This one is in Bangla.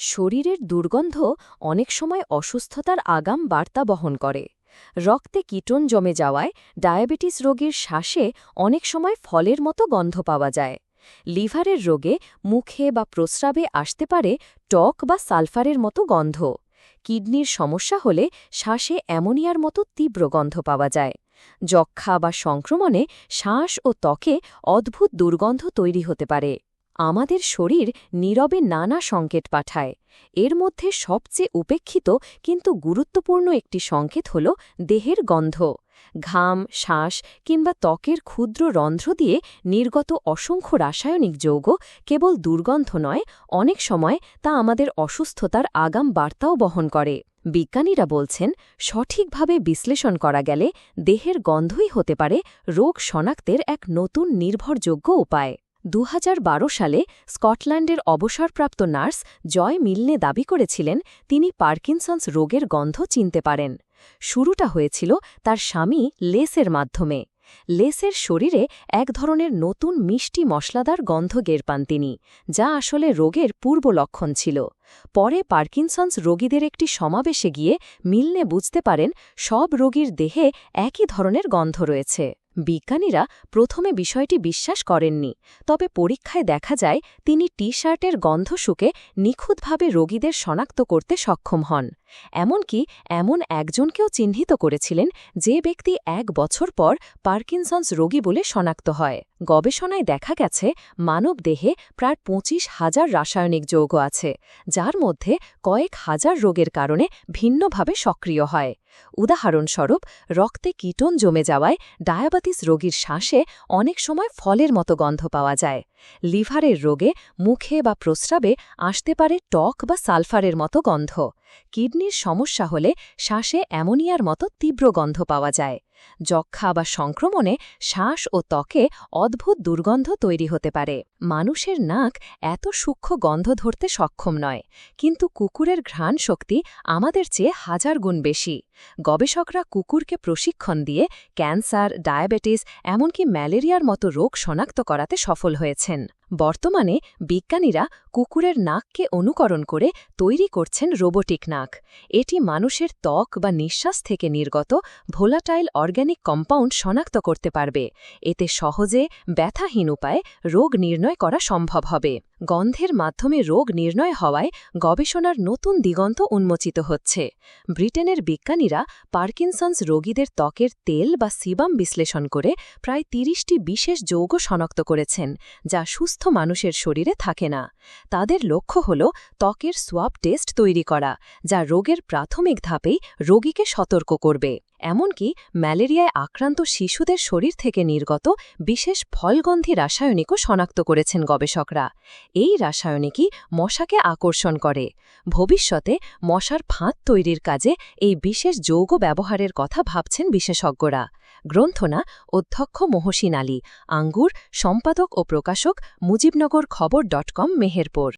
শরীরের দুর্গন্ধ অনেক সময় অসুস্থতার আগাম বার্তা বহন করে। রক্তে কীটন জমে যাওয়ায় ডায়াবেটিস রোগীর শ্বাসে অনেক সময় ফলের মতো গন্ধ পাওয়া যায়। লিভারের রোগে মুখে বা প্রস্রাবে আসতে পারে টক বা সালফারের মতো গন্ধ। কিডনির সমস্যা হলে শ্বাসে অ্যামোনিয়ার মতো তীব্র গন্ধ পাওয়া যায়। যক্ষা বা সংক্রমণে শ্বাস ও ত্বকে অদ্ভুত দুর্গন্ধ তৈরি হতে পারে। আমাদের শরীর নীরবে নানা সংকেত পাঠায়। এর মধ্যে সবচেয়ে উপেক্ষিত কিন্তু গুরুত্বপূর্ণ একটি সংকেত হল দেহের গন্ধ। ঘাম, শ্বাস কিংবা ত্বকের ক্ষুদ্র রন্ধ্র দিয়ে নির্গত অসংখ্য রাসায়নিক যৌগ কেবল দুর্গন্ধ নয়, অনেক সময় তা আমাদের অসুস্থতার আগাম বার্তাও বহন করে। বিজ্ঞানীরা বলছেন, সঠিকভাবে বিশ্লেষণ করা গেলে দেহের গন্ধই হতে পারে রোগ শনাক্তের এক নতুন নির্ভরযোগ্য উপায়। দু হাজার বারো সালে স্কটল্যান্ডের অবসরপ্রাপ্ত নার্স জয় মিলনে দাবি করেছিলেন তিনি পার্কিনসন্স রোগের গন্ধ চিনতে পারেন। শুরুটা হয়েছিল তার স্বামী লেসের মাধ্যমে। লেসের শরীরে এক ধরনের নতুন মিষ্টি মশলাদার গন্ধ গের পান তিনি, যা আসলে রোগের পূর্ব লক্ষণ ছিল। পরে পার্কিনসন্স রোগীদের একটি সমাবেশে গিয়ে মিলনে বুঝতে পারেন সব রোগীর দেহে একই ধরনের গন্ধ রয়েছে। বিজ্ঞানীরা প্রথমে বিষয়টি বিশ্বাস করেননি, তবে পরীক্ষায় দেখা যায় তিনি টি শার্টের গন্ধ শুকে নিখুঁতভাবে রোগীদের শনাক্ত করতে সক্ষম হন। এমনকি এমন একজনকেও চিহ্নিত করেছিলেন যে ব্যক্তি এক বছর পর পার্কিনসন্স রোগী বলে শনাক্ত হয়। গবেষণায় দেখা গেছে, মানব দেহে প্রায় পঁচিশ হাজার রাসায়নিক যৌগ আছে, যার মধ্যে কয়েক হাজার রোগের কারণে ভিন্নভাবে সক্রিয় হয়। উদাহরণস্বরূপ, রক্তে কীটন জমে যাওয়ায় ডায়াবেটিস রোগীর শ্বাসে অনেক সময় ফলের মতো গন্ধ পাওয়া যায়। লিভারের রোগে মুখে বা প্রস্রাবে আসতে পারে টক বা সালফারের মতো গন্ধ। কিডনির সমস্যা হলে শ্বাসে অ্যামোনিয়ার মতো তীব্র গন্ধ পাওয়া যায়। যক্ষা বা সংক্রমণে শ্বাস ও ত্বকে অদ্ভুত দুর্গন্ধ তৈরি হতে পারে। মানুষের নাক এত সূক্ষ্ম গন্ধ ধরতে সক্ষম নয়, কিন্তু কুকুরের ঘ্রাণ শক্তি আমাদের চেয়ে হাজার গুণ বেশি। গবেষকরা কুকুরকে প্রশিক্ষণ দিয়ে ক্যান্সার, ডায়াবেটিস, এমনকি ম্যালেরিয়ার মতো রোগ শনাক্ত করাতে সফল হয়েছেন। বর্তমানে বিজ্ঞানীরা কুকুরের নাককে অনুকরণ করে তৈরি করছেন রোবোটিক নাক। এটি মানুষের ত্বক বা নিঃশ্বাস থেকে নির্গত ভোলাটাইল অর্গ্যানিক কম্পাউন্ড শনাক্ত করতে পারবে। এতে সহজে ব্যথাহীন উপায়ে রোগ নির্ণয় করা সম্ভব হবে। গন্ধের মাধ্যমে রোগ নির্ণয় হওয়ায় গবেষণার নতুন দিগন্ত উন্মোচিত হচ্ছে। ব্রিটেনের বিজ্ঞানীরা পার্কিনসন্স রোগীদের ত্বকের তেল বা সিবাম বিশ্লেষণ করে প্রায় তিরিশটি বিশেষ যৌগ শনাক্ত করেছেন, যা সুস্থ মানুষের শরীরে থাকে না। তাদের লক্ষ্য হল ত্বকের সোয়াব টেস্ট তৈরি করা, যা রোগের প্রাথমিক ধাপেই রোগীকে সতর্ক করবে। এমনকি ম্যালেরিয়ায় আক্রান্ত শিশুদের শরীর থেকে নির্গত বিশেষ ফলগন্ধি রাসায়নিকও শনাক্ত করেছেন গবেষকরা। এই রাসায়নিকই মশাকে আকর্ষণ করে। ভবিষ্যতে মশার ফাঁদ তৈরির কাজে এই বিশেষ যৌগ ব্যবহারের কথা ভাবছেন বিশেষজ্ঞরা। গ্রন্থনা অধ্যক্ষ মহসিন আলী, আঙ্গুর সম্পাদক ও প্রকাশক মুজিবনগর খবর ডট কম, মেহেরপুর।